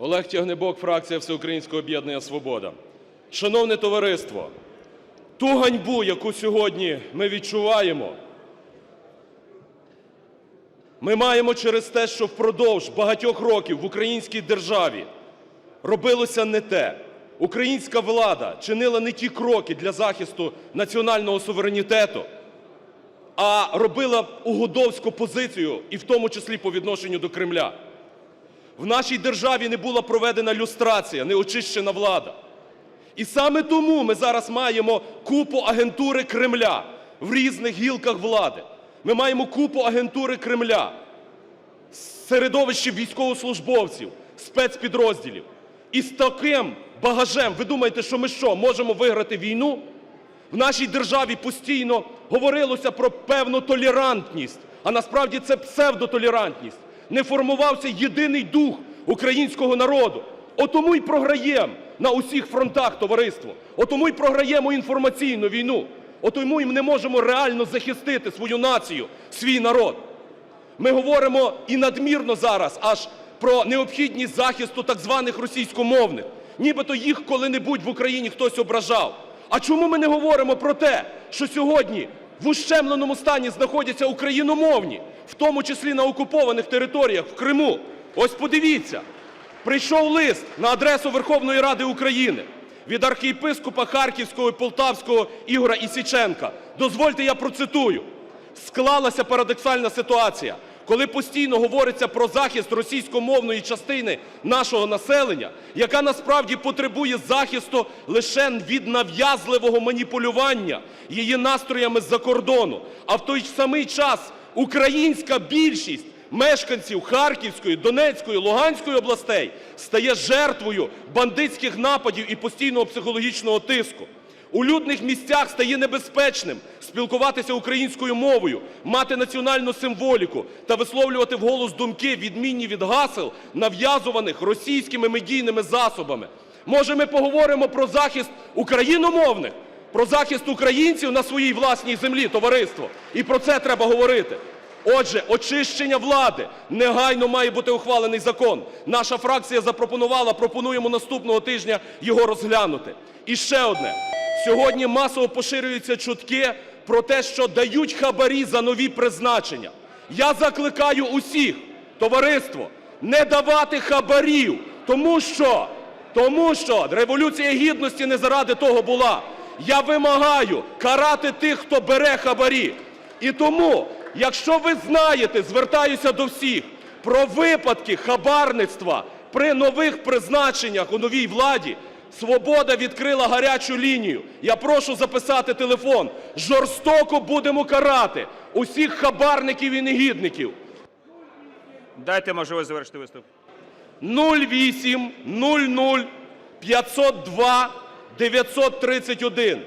Олег Тягнебок, фракція Всеукраїнського об'єднання Свобода. Шановне товариство, ту ганьбу, яку сьогодні ми відчуваємо, ми маємо через те, що впродовж багатьох років в українській державі робилося не те. Українська влада чинила не ті кроки для захисту національного суверенітету, а робила угодовську позицію, і в тому числі по відношенню до Кремля. В нашій державі не була проведена люстрація, не очищена влада. І саме тому ми зараз маємо купу агентури Кремля в різних гілках влади. Ми маємо купу агентури Кремля, середовище військовослужбовців, спецпідрозділів. І з таким багажем, ви думаєте, що ми що, можемо виграти війну? В нашій державі постійно говорилося про певну толерантність, а насправді це псевдотолерантність. Не формувався єдиний дух українського народу. Отому й програємо на усіх фронтах, товариство. Отому й програємо інформаційну війну. Отому й не можемо реально захистити свою націю, свій народ. Ми говоримо і надмірно зараз аж про необхідність захисту так званих російськомовних. Нібито їх коли-небудь в Україні хтось ображав. А чому ми не говоримо про те, що сьогодні в ущемленому стані знаходяться україномовні, в тому числі на окупованих територіях в Криму? Ось подивіться, прийшов лист на адресу Верховної Ради України від архієпископа Харківського і Полтавського Ігора Ісіченка. Дозвольте, я процитую. Склалася парадоксальна ситуація, коли постійно говориться про захист російськомовної частини нашого населення, яка насправді потребує захисту лише від нав'язливого маніпулювання її настроями з-за кордону. А в той самий час українська більшість мешканців Харківської, Донецької, Луганської областей стає жертвою бандитських нападів і постійного психологічного тиску. У людних місцях стає небезпечним спілкуватися українською мовою, мати національну символіку та висловлювати вголос думки, відмінні від гасел, нав'язуваних російськими медійними засобами. Може, ми поговоримо про захист україномовних, про захист українців на своїй власній землі, товариство? І про це треба говорити. Отже, очищення влади. Негайно має бути ухвалений закон. Наша фракція запропонувала, пропонуємо наступного тижня його розглянути. І ще одне. Сьогодні масово поширюються чутки про те, що дають хабарі за нові призначення. Я закликаю усіх, товариство, не давати хабарів, тому що, тому що Революція Гідності не заради того була. Я вимагаю карати тих, хто бере хабарі. І тому, якщо ви знаєте, звертаюся до всіх, про випадки хабарництва при нових призначеннях у новій владі, Свобода відкрила гарячу лінію. Я прошу записати телефон. Жорстоко будемо карати усіх хабарників і негідників. Дайте можливість завершити виступ. 08 00 502 931.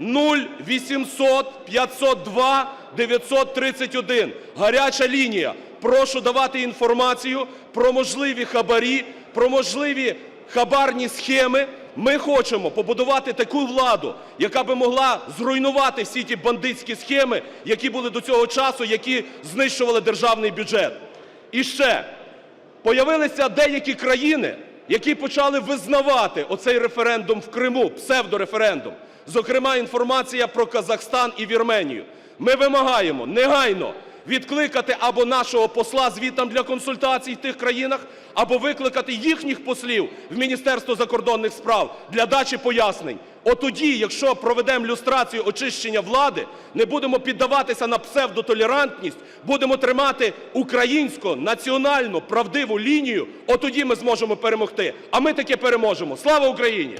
0800 502 931. Гаряча лінія. Прошу давати інформацію про можливі хабарі, про можливі хабарні схеми. Ми хочемо побудувати таку владу, яка би могла зруйнувати всі ті бандитські схеми, які були до цього часу, які знищували державний бюджет. І ще появилися деякі країни, які почали визнавати оцей референдум в Криму, псевдореферендум. Зокрема, інформація про Казахстан і Вірменію. Ми вимагаємо негайно відкликати або нашого посла звітам для консультацій в тих країнах, або викликати їхніх послів в Міністерство закордонних справ для дачі пояснень. Отоді, якщо проведемо люстрацію очищення влади, не будемо піддаватися на псевдотолерантність, будемо тримати українську національну правдиву лінію, отоді ми зможемо перемогти. А ми таки переможемо. Слава Україні!